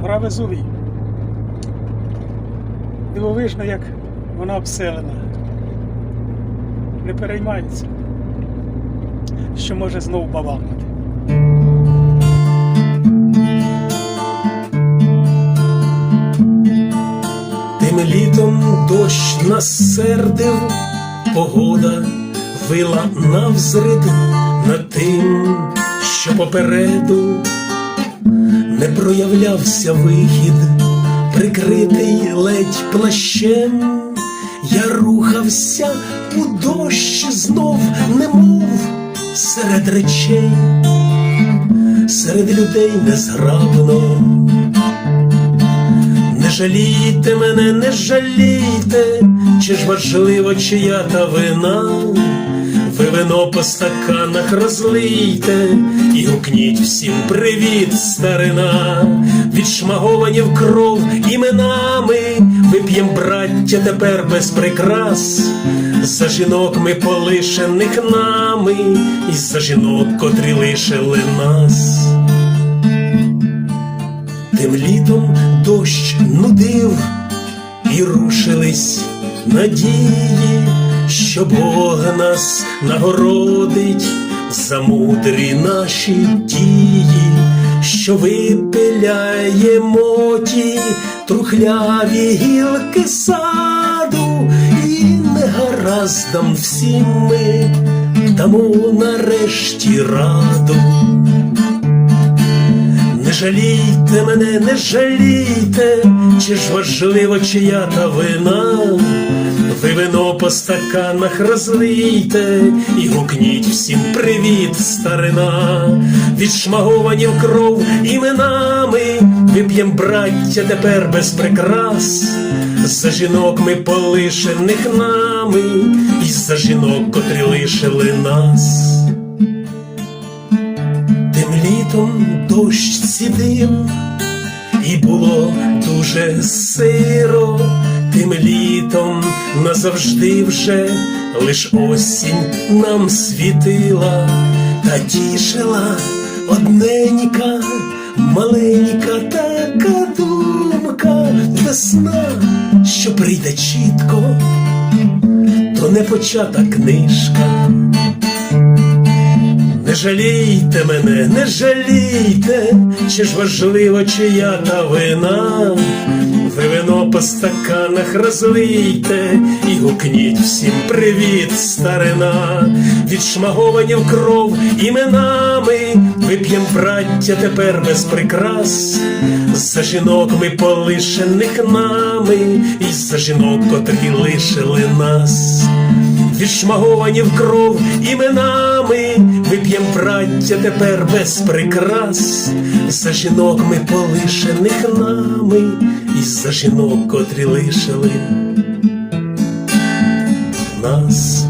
гора Везувій. Дивовижно, як вона обселена. Не переймається, що може знову бавахнути. Тим літом дощ насердив, погода вила навзрид над тим, що попереду не проявлявся вихід, прикритий ледь плащем, я рухався у дощ знов, немов серед речей, серед людей незграбно. Не жалійте мене, не жалійте, чи ж важливо, чия та вина, ви вино по стаканах розлийте і гукніть всім привіт, старина, відшмаговані в кров іменами, вип'єм, браття, тепер без прикрас, за жінок ми полишених нами, і за жінок, котрі лишили нас. Тим літом дощ нудив, і рушились надії, що Бог нас нагородить за мудрі наші дії, що випиляємо ті трухляві гілки саду, і негараздам всім ми дамо нарешті раду. Не жалійте мене, не жалійте, чи ж важливо, чия та вина, ви вино по стаканах розлийте і гукніть всім привіт, старина, відшмаговані в кров іменами, вип'єм, браття, тепер без прикрас, за жінок ми полишених нами, і за жінок, котрі лишили нас. Тим літом дощ цідив, і було дуже сиро, тим літом назавжди вже лиш осінь нам світила та тішила одненька, маленька така думка, весна, що прийде чітко, то не почата книжка. Не жалійте мене, не жалійте, чи ж важливо, чия та вина, ви вино по стаканах розлийте і гукніть всім привіт, старина, відшмаговані в кров іменами, вип'єм, браття, тепер без прикрас, за жінок ми полишених нами, і за жінок, котрі лишили нас. Відшмаговані в кров іменами, вип'єм браття тепер без прикрас, за жінок ми полишених нами, і за жінок, котрі лишили нас.